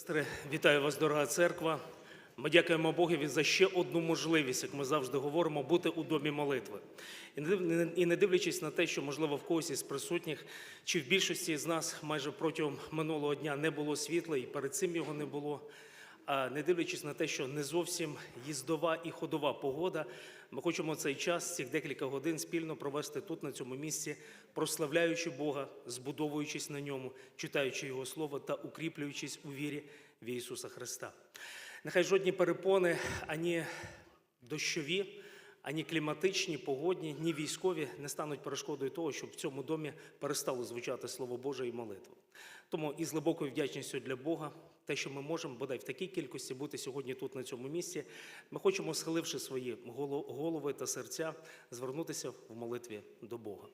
Сестри, Вітаю вас, дорога церква. Ми дякуємо Богові за ще одну можливість, як ми завжди говоримо, бути у домі молитви. І не дивлячись на те, що, можливо, в когось із присутніх, чи в більшості з нас майже протягом минулого дня не було світла, і перед цим його не було. А не дивлячись на те, що не зовсім їздова і ходова погода, ми хочемо цей час, цих декілька годин спільно провести тут, на цьому місці, прославляючи Бога, збудовуючись на ньому, читаючи Його Слово та укріплюючись у вірі в Ісуса Христа. Нехай жодні перепони, ані дощові, ані кліматичні, погодні, ні військові не стануть перешкодою того, щоб в цьому домі перестало звучати Слово Боже і молитва. Тому із глибокою вдячністю для Бога, те, що ми можемо бодай в такій кількості бути сьогодні тут, на цьому місці, ми хочемо, схиливши свої голо- голови та серця, звернутися в молитві до Бога.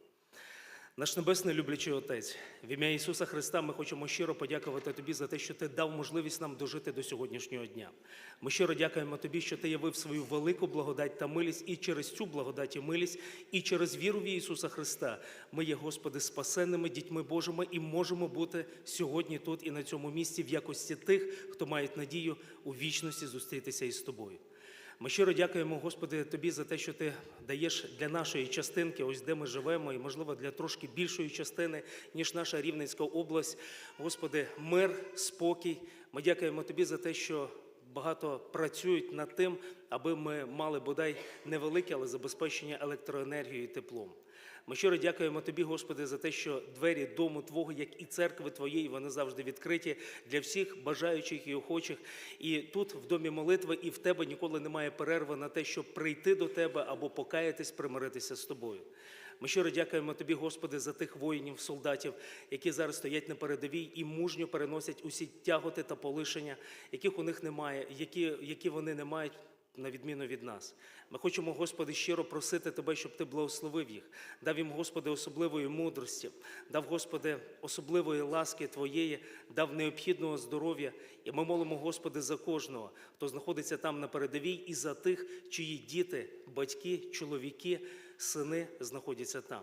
Наш небесний люблячий Отець, в ім'я Ісуса Христа ми хочемо щиро подякувати Тобі за те, що Ти дав можливість нам дожити до сьогоднішнього дня. Ми щиро дякуємо Тобі, що Ти явив свою велику благодать та милість, і через цю благодать і милість, і через віру в Ісуса Христа ми є, Господи, спасенними дітьми Божими і можемо бути сьогодні тут і на цьому місці в якості тих, хто мають надію у вічності зустрітися із Тобою. Ми щиро дякуємо, Господи, Тобі за те, що Ти даєш для нашої частинки, ось де ми живемо, і, можливо, для трошки більшої частини, ніж наша Рівненська область. Господи, мир, спокій. Ми дякуємо Тобі за те, що багато працюють над тим, аби ми мали бодай невелике, але забезпечення електроенергією і теплом. Ми щиро дякуємо Тобі, Господи, за те, що двері дому Твого, як і церкви Твоєї, вони завжди відкриті для всіх бажаючих і охочих. І тут, в домі молитви, і в Тебе ніколи немає перерви на те, щоб прийти до Тебе або покаятись, примиритися з Тобою. Ми щиро дякуємо Тобі, Господи, за тих воїнів, солдатів, які зараз стоять на передовій і мужньо переносять усі тяготи та полишення, яких у них немає, які, які вони не мають на відміну від нас. Ми хочемо, Господи, щиро просити Тебе, щоб Ти благословив їх, дав їм, Господи, особливої мудрості, дав, Господи, особливої ласки Твоєї, дав необхідного здоров'я. І ми молимо, Господи, за кожного, хто знаходиться там на передовій, і за тих, чиї діти, батьки, чоловіки, сини знаходяться там.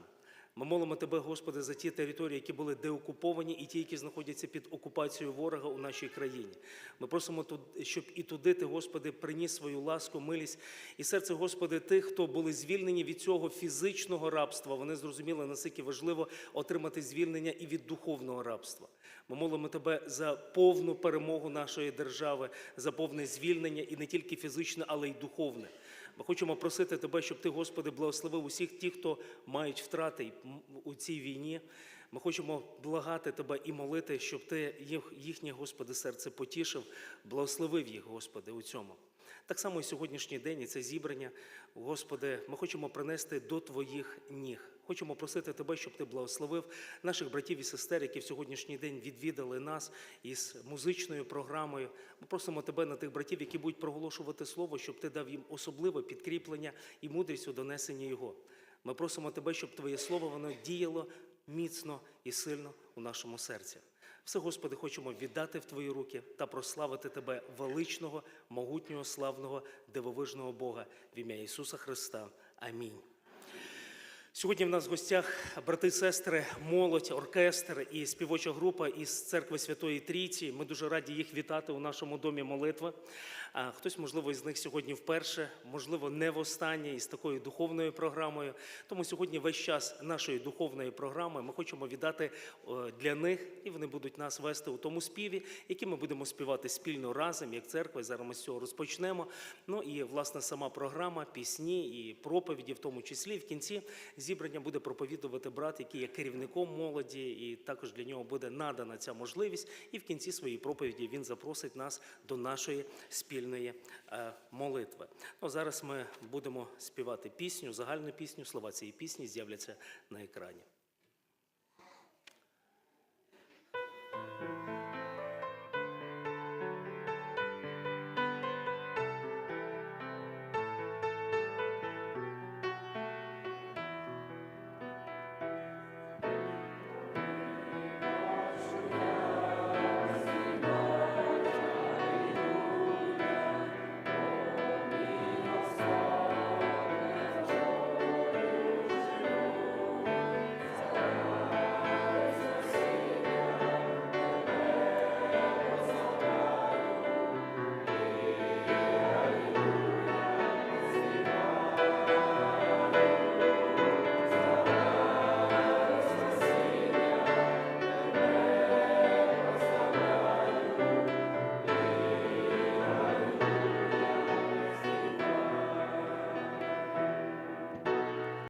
Ми молимо Тебе, Господи, за ті території, які були деокуповані, і ті, які знаходяться під окупацією ворога у нашій країні. Ми просимо, щоб і туди Ти, Господи, приніс свою ласку, милість і серце, Господи, тих, хто були звільнені від цього фізичного рабства. Вони зрозуміли, наскільки важливо отримати звільнення і від духовного рабства. Ми молимо Тебе за повну перемогу нашої держави, за повне звільнення і не тільки фізичне, але й духовне. Ми хочемо просити Тебе, щоб Ти, Господи, благословив усіх тих, хто мають втрати у цій війні. Ми хочемо благати Тебе і молити, щоб Ти їхнє, Господи, серце потішив, благословив їх, Господи, у цьому. Так само і сьогоднішній день, і це зібрання, Господи, ми хочемо принести до Твоїх ніг. Хочемо просити Тебе, щоб Ти благословив наших братів і сестер, які в сьогоднішній день відвідали нас із музичною програмою. Ми просимо Тебе на тих братів, які будуть проголошувати Слово, щоб Ти дав їм особливе підкріплення і мудрість у донесенні Його. Ми просимо Тебе, щоб Твоє Слово воно діяло міцно і сильно у нашому серці. Все, Господи, хочемо віддати в Твої руки та прославити Тебе, величного, могутнього, славного, дивовижного Бога в ім'я Ісуса Христа. Амінь. Сьогодні в нас в гостях брати, сестри, молодь, оркестр і співоча група із церкви Святої Трійці. Ми дуже раді їх вітати у нашому домі молитви. А Хтось, можливо, із них сьогодні вперше, можливо, не востаннє із такою духовною програмою. Тому сьогодні весь час нашої духовної програми ми хочемо віддати для них, і вони будуть нас вести у тому співі, який ми будемо співати спільно разом, як церква. Зараз ми з цього розпочнемо. Ну і власне сама програма, пісні і проповіді, в тому числі в кінці зібрання буде проповідувати брат, який є керівником молоді, і також для нього буде надана ця можливість. І в кінці своєї проповіді він запросить нас до нашої спільної е, молитви. Ну, зараз ми будемо співати пісню, загальну пісню. Слова цієї пісні з'являться на екрані.